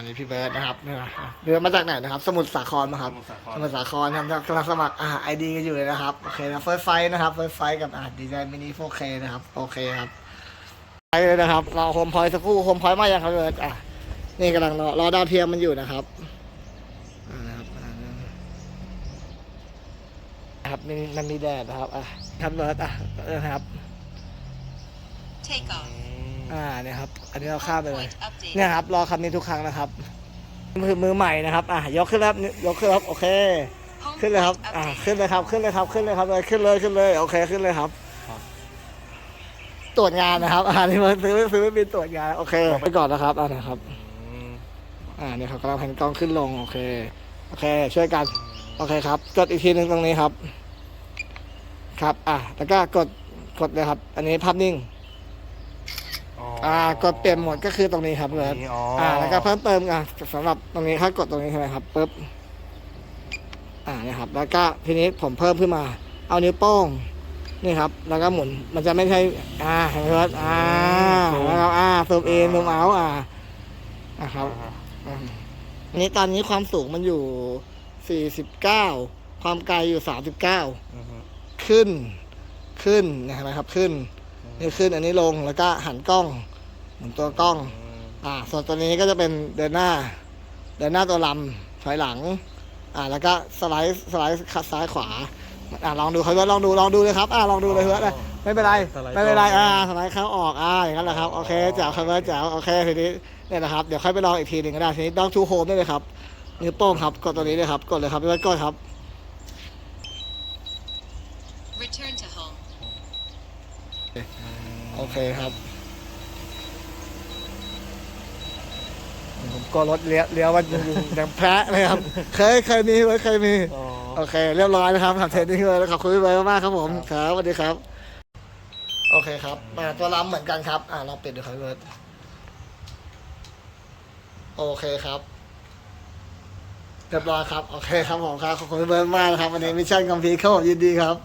อันนี้พี่เบิร์ดนะครับเนี่ยเบิร์ดมาจากไหนนะครับ สมุทรสาครมาครับสมุทรสาครสมุทรสาครทำกำลังสมัครอ่าไอดีกันอยู่เลยนะครับ โอเคนะเฟิร์สไฟนะครับเฟิร์สไฟกับอ่าดีไซน์มินิ 4K นะครับ โอเคครับ ไปเลยนะครับ รอโฮมพอยต์สักครู่โฮมพอยต์มายังครับเบิร์ดอะ นี่กำลังรอรอดาวเทียมมันอยู่นะครับอ่านะครับอ่านะครับมันมันมีแดดนะครับ อะครับเบิร์ดอะเออนะครับ Take off. อ่าเนี่ยครับ อันนี้เราข้ามไปเลย Point update. เนี่ยครับ รอคำนี้ทุกครั้งนะครับมือมือใหม่นะครับ อะยกขึ้นแล้วยกขึ้นแล้วโอเค Home ขึ้นเลยครับ point อ่า update. ขึ้นเลยครับ ขึ้นเลยครับ ขึ้นเลยครับเลยขึ้นเลยขึ้นเลยโอเคขึ้นเลยครับ ตรวจงานนะครับ อ่านี่มันซื้อซื้อไม่เป็นตรวจงานโอเคไปก่อนนะครับอ่านะครับ อ่าเนี่ยครับกำลังแผ่นกล้องขึ้นลงโอเคโอเค ช่วยกัน โอเคครับ กดอีกทีหนึ่งตรงนี้ครับ ครับ อ่าแล้วก็กดกดเลยครับ อันนี้ภาพนิ่ง อ่ากดเปลี่ยนโหมดก็คือตรงนี้ครับเลยอ๋ออ่าแล้วก็เพิ่มเติมอะสำหรับตรงนี้ถ้ากดตรงนี้ใช่ไหมครับปุ๊บอ่าเนี่ยครับ แล้วก็ทีนี้ผมเพิ่มขึ้นมา เอานิ้วโป้งนี่ครับ แล้วก็หมุนมันจะไม่ใช่อ่าเห็นไหมครับอ่าแล้วก็อ่าซูมอินซูมเอาอ่าอ่าครับ อืมอันนี้ตอนนี้ความสูงมันอยู่ 49 ความไกลอยู่ 39ขึ้น ขึ้นนะเห็นไหมครับขึ้น นี่ขึ้นอันนี้ลงแล้วก็หันกล้องหมุนตัวกล้อง อ่า ส่วนตัวนี้ก็จะเป็นเดินหน้า เดินหน้าตัวลำถอยหลัง อ่า แล้วก็สไลด์สไลด์ซ้ายขวา อ่าลองดูครับลองดูลองดูเลยครับ อ่าลองดูเลยเพื่อนนะไม่เป็นไรไม่เป็นไรอ่าสไลด์เข้าออกอ่าอย่างนั้นแหละครับโอเคแจ๋วครับแจ๋วโอเคทีนี้เนี่ยนะครับเดี๋ยวค่อยไปลองอีกทีหนึ่งก็ได้ทีนี้ต้องทูโฮมได้เลยครับนิ้วโป้งครับกดตัวนี้เลยครับกดเลยครับพี่เบิร์ดกดครับ Return to home. โอเคครับผมก็รถเลี้ยวเลี้ยวมันยังยังแพ้เลยครับ เคยเคยมีเคยมีอ๋อโอเค เรียบร้อยนะครับทำเทรนนิ่งเลยขอบคุณพี่เบิร์ดมากครับผม ครับสวัสดีครับ โอเคครับมาตัวลำเหมือนกันครับ อ่าลองเปลี่ยนดูครับพี่เบิร์ดโอเคครับเรียบร้อยครับ โอเคครับผมครับ ขอบคุณพี่เบิร์ดมากนะครับ วันนี้มิชชั่นคอมพลีทครับผมยินดีครับ